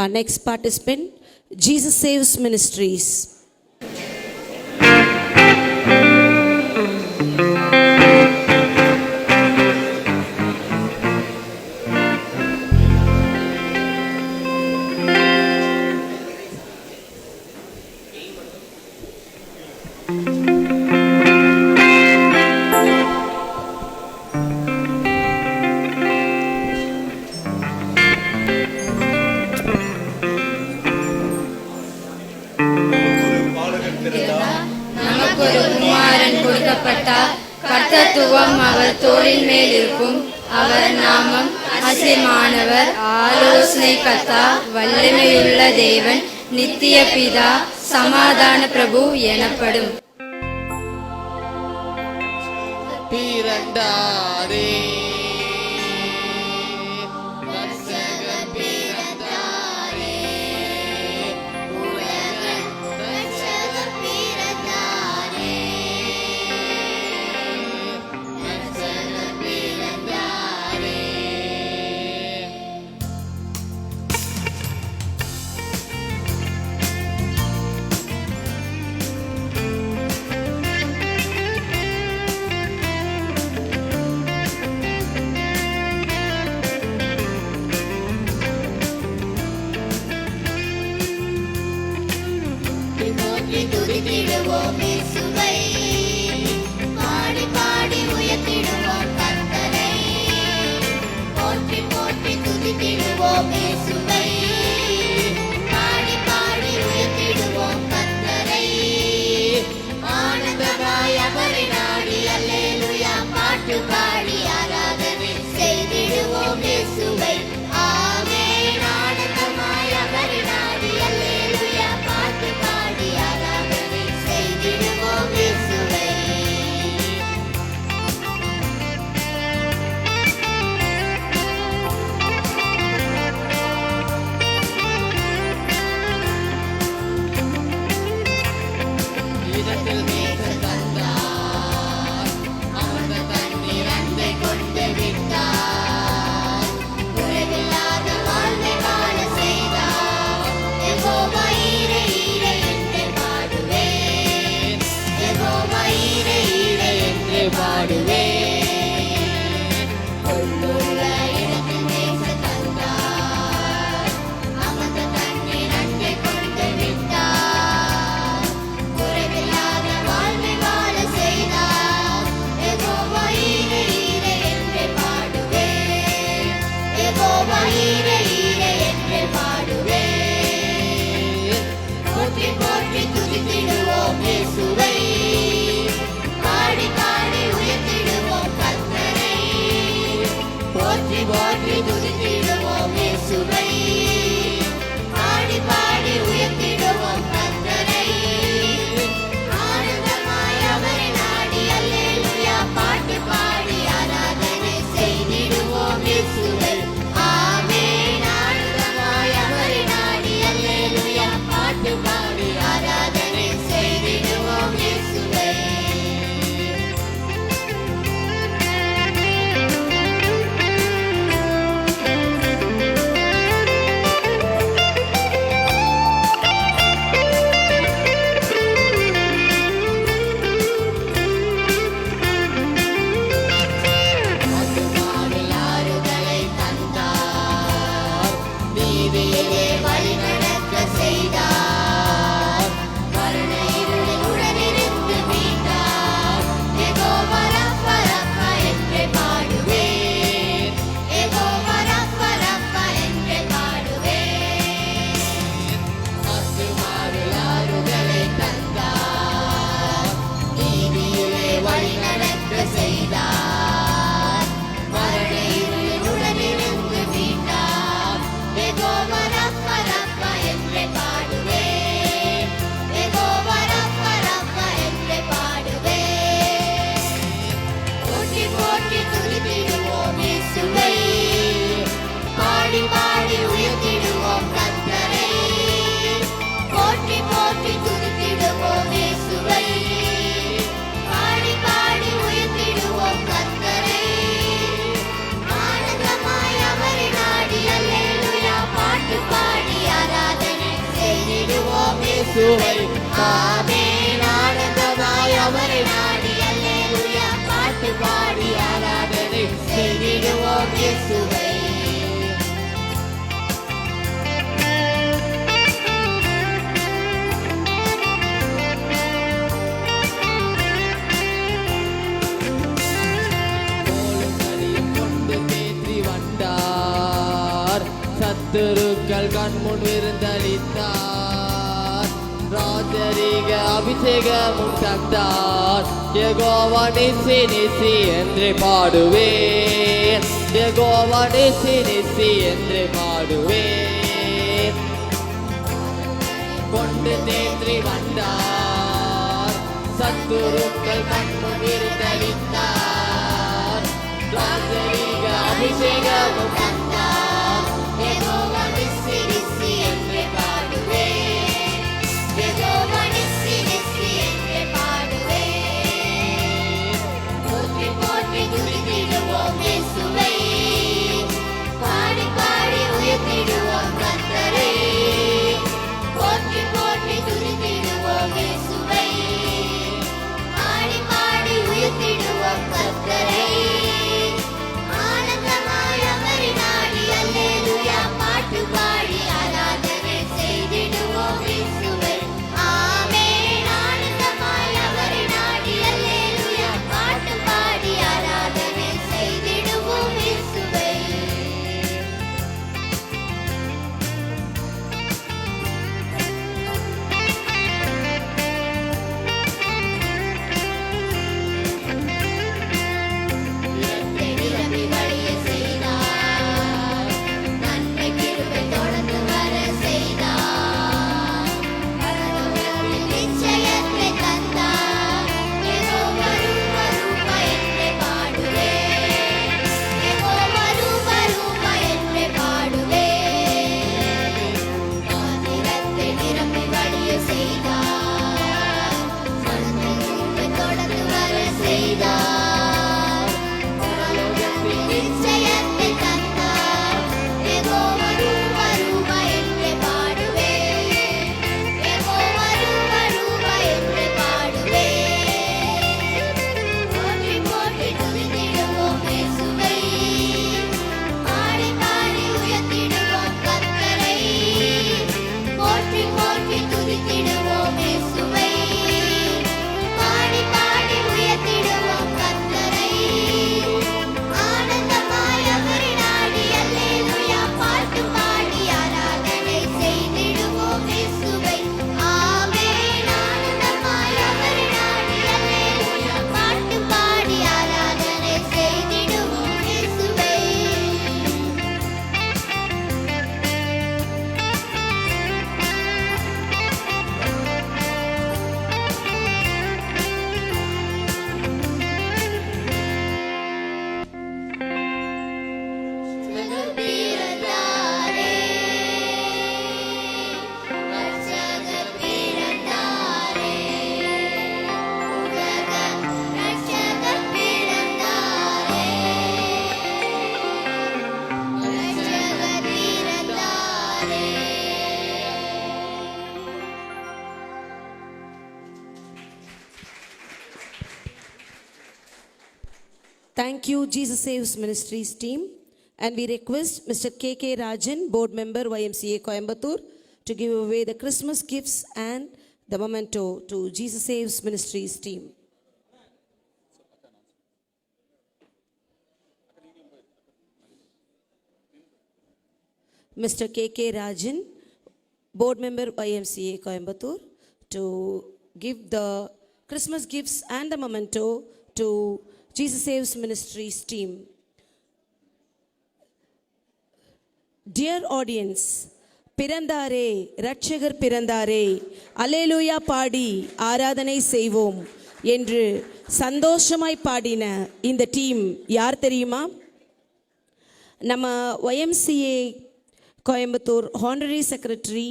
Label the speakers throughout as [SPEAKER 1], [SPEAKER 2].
[SPEAKER 1] Our next participant, Jesus Saves Ministries.
[SPEAKER 2] மகத்துவம் அவர் தோளின் மேல் இருக்கும். அவர் நாமம் அசியமானவர் ஆலோசனை கத்தா வல்லமையுள்ள தேவன் நித்திய பிதா சமாதான பிரபு எனப்படும்.
[SPEAKER 3] பிறந்தாரே.
[SPEAKER 4] Everything will be faithful. ஆராதனை செய்திடுவோம் இயேசுவை
[SPEAKER 3] சத்துருக்கள் கண்முன் விருந்தளித்தார் ராஜரீக அபிஷேகமும் தந்தார் யெகோவா நிசி நிசி என்று பாடுவேன் யெகோவா நிசி நிசி என்று பாடுவேன் கொண்டு தேற்றி வந்தார் சத்துருக்கள் கண்ணும் விருந்தளித்தார் ராஜரீக அபிஷேகமும்
[SPEAKER 4] தந்தார்
[SPEAKER 1] Thank you, Jesus Saves Ministries team. And we request Mr. K.K. Rajan, board member YMCA Coimbatore, to give away the Christmas gifts and the memento to Jesus Saves Ministries team. Mr. K.K. Rajan, board member YMCA Coimbatore, to give the Christmas gifts and the memento to Jesus Saves Ministries team. Dear audience பிறந்தாரே இரட்சகர் பிறந்தாரே alleluia பாடி ஆராதனை செய்வோம் என்று சந்தோஷமாய் பாடின இந்த team யார் தெரியுமா நம்ம YMCA Coimbatore honorary secretary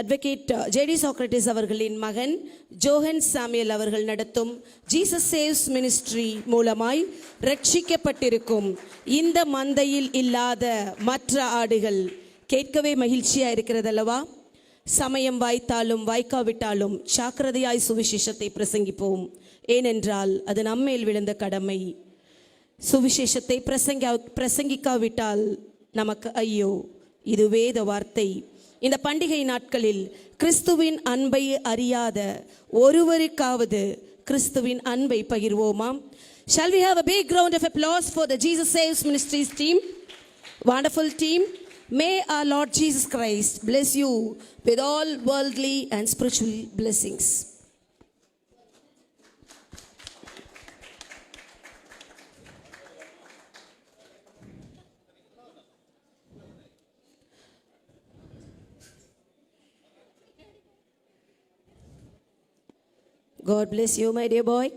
[SPEAKER 1] advocate JD Socrates அவர்களின் மகன் ஜோஹன் சாமியல் அவர்கள் நடத்தும் ஜீசஸ் சேவ்ஸ் மினிஸ்ட்ரி மூலமாய் ரட்சிக்கப்பட்டிருக்கும். இந்த மந்தையில் இல்லாத மற்ற ஆடுகள் கேட்கவே மகிழ்ச்சியாக இருக்கிறதல்லவா? சமயம் வாய்த்தாலும் வாய்க்காவிட்டாலும் சாக்கிரதையாய் சுவிசேஷத்தை பிரசங்கிப்போம். ஏனென்றால் அது நம்மேல் விழுந்த கடமை. சுவிசேஷத்தை பிரசங்க பிரசங்கிக்காவிட்டால் நமக்கு ஐயோ இது வேத வார்த்தை. இந்த பண்டிகை நாட்களில் கிறிஸ்துவின் அன்பை அறியாத ஒருவருக்காவது கிறிஸ்துவின் அன்பை பகிர்வோமாம் shall we have a big ground of applause for the Jesus Saves Ministries team wonderful team may our Lord Jesus Christ bless you with all worldly and spiritual blessings God bless you, my dear boy.